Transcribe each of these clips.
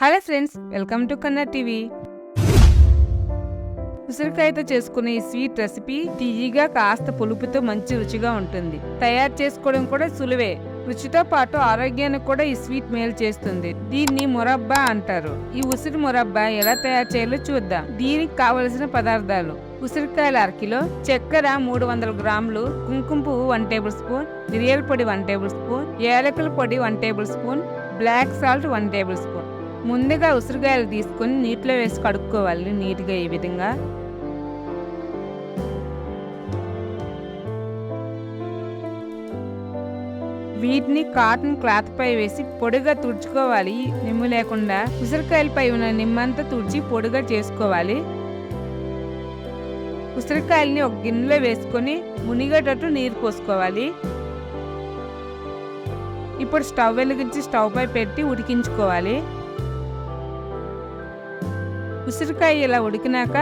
Hello friends welcome to Kanna TV. ఉసిరికాయతో చేసుకునే ఈ sweet recipe తీయగా కాస్త పులుపుతో మంచి రుచిగా ఉంటుంది. తయారు చేసుకోవడం కూడా సులువే. రుచితో పాటు ఆరోగ్యానికి కూడా ఈ స్వీట్ మేలు చేస్తుంది. దీన్ని మురబ్బా అంటారు. ఈ ఉసిరి మురబ్బా ఎలా తయారు చేయాలో చూద్దాం. దీనికి కావలసిన పదార్థాలు ఉసిరికాయలు అరకిలో చక్కెర మూడు వందల గ్రాములు కుంకుమ పువ్వు వన్ టేబుల్ స్పూన్ మిరియాల పొడి వన్ టేబుల్ స్పూన్ ఏలకల పొడి one tablespoon black salt one tablespoon. ముందుగా ఉసిరికాయలు తీసుకొని నీటిలో వేసి కడుక్కోవాలి. నీట్గా ఈ విధంగా. వీటిని కాటన్ క్లాత్ పై వేసి పొడిగా తుడుచుకోవాలి. నిమ్ము లేకుండా ఉసిరికాయలపై ఉన్న నిమ్మంతా తుడిచి పొడిగా చేసుకోవాలి. ఉసిరికాయల్ని ఒక గిన్నెలో వేసుకొని మునిగేటట్టు నీరు పోసుకోవాలి. ఇప్పుడు స్టవ్ వెలిగించి స్టవ్ పై పెట్టి ఉడికించుకోవాలి. ఉసిరికాయ ఇలా ఉడికినాక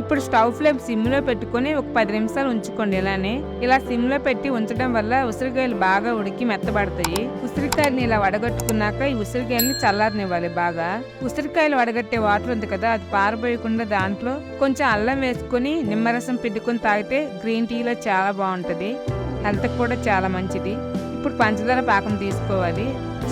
ఇప్పుడు స్టవ్ ఫ్లేమ్ సిమ్లో పెట్టుకొని ఒక పది నిమిషాలు ఉంచుకోండి ఇలానే. ఇలా సిమ్లో పెట్టి ఉంచడం వల్ల ఉసిరికాయలు బాగా ఉడికి మెత్తబడతాయి. ఉసిరికాయలని ఇలా వడగట్టుకున్నాక ఈ ఉసిరికాయలని చల్లారనివ్వాలి బాగా. ఉసిరికాయలు వడగట్టే వాటర్ ఉంది కదా అది పారబోయకుండా దాంట్లో కొంచెం అల్లం వేసుకొని నిమ్మరసం పిండుకొని తాగితే గ్రీన్ టీలో చాలా బాగుంటుంది. హెల్త్కి కూడా చాలా మంచిది. ఇప్పుడు పంచదార పాకం తీసుకోవాలి.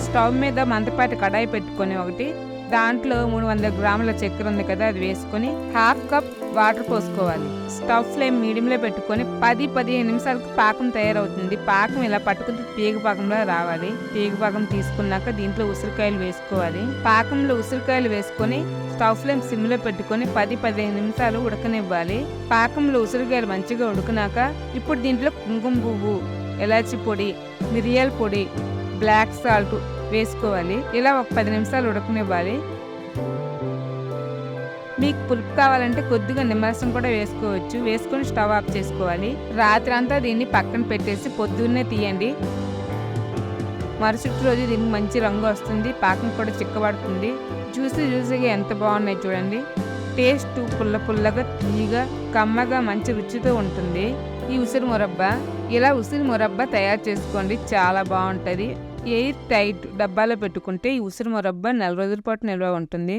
స్టవ్ మీద మందపాటి కడాయి పెట్టుకొని ఒకటి దాంట్లో మూడు వందల గ్రాముల చక్కెర ఉంది కదా అది వేసుకొని హాఫ్ కప్ వాటర్ పోసుకోవాలి. స్టవ్ ఫ్లేమ్ మీడియంలో పెట్టుకొని పది పదిహేను నిమిషాలకు పాకం తయారవుతుంది. పాకం ఇలా పట్టుకుని తీగ పాకంలో రావాలి. తీగ పాకం తీసుకున్నాక దీంట్లో ఉసిరికాయలు వేసుకోవాలి. పాకంలో ఉసిరికాయలు వేసుకొని స్టవ్ ఫ్లేమ్ సిమ్లో పెట్టుకొని పది పదిహేను నిమిషాలు ఉడకనివ్వాలి. పాకంలో ఉసిరికాయలు మంచిగా ఉడికినాక ఇప్పుడు దీంట్లో కుంకుమ పువ్వు ఎలాచి పొడి మిరియాల పొడి బ్లాక్ సాల్ట్ వేసుకోవాలి. ఇలా ఒక పది నిమిషాలు ఉడకనివ్వాలి. మీకు పులుపు కావాలంటే కొద్దిగా నిమ్మరసం కూడా వేసుకోవచ్చు. వేసుకొని స్టవ్ ఆఫ్ చేసుకోవాలి. రాత్రి అంతా దీన్ని పక్కన పెట్టేసి పొద్దున్నే తీయండి. మరుసటి రోజు దీనికి మంచి రంగు వస్తుంది. పాకం కూడా చిక్కబడుతుంది. జ్యూసీ జ్యూసీగా ఎంత బాగున్నాయి చూడండి. టేస్ట్ పుల్ల పుల్లగా తీయగా కమ్మగా మంచి రుచితో ఉంటుంది. ఈ ఉసిరి మురబ్బా. ఇలా ఉసిరి మురబ్బా తయారు చేసుకోండి. చాలా బాగుంటుంది. ఎయిర్ టైట్ డబ్బాలో పెట్టుకుంటే ఈ ఉసిరి మొరబ్బ నెల రోజుల పాటు నిల్వ ఉంటుంది.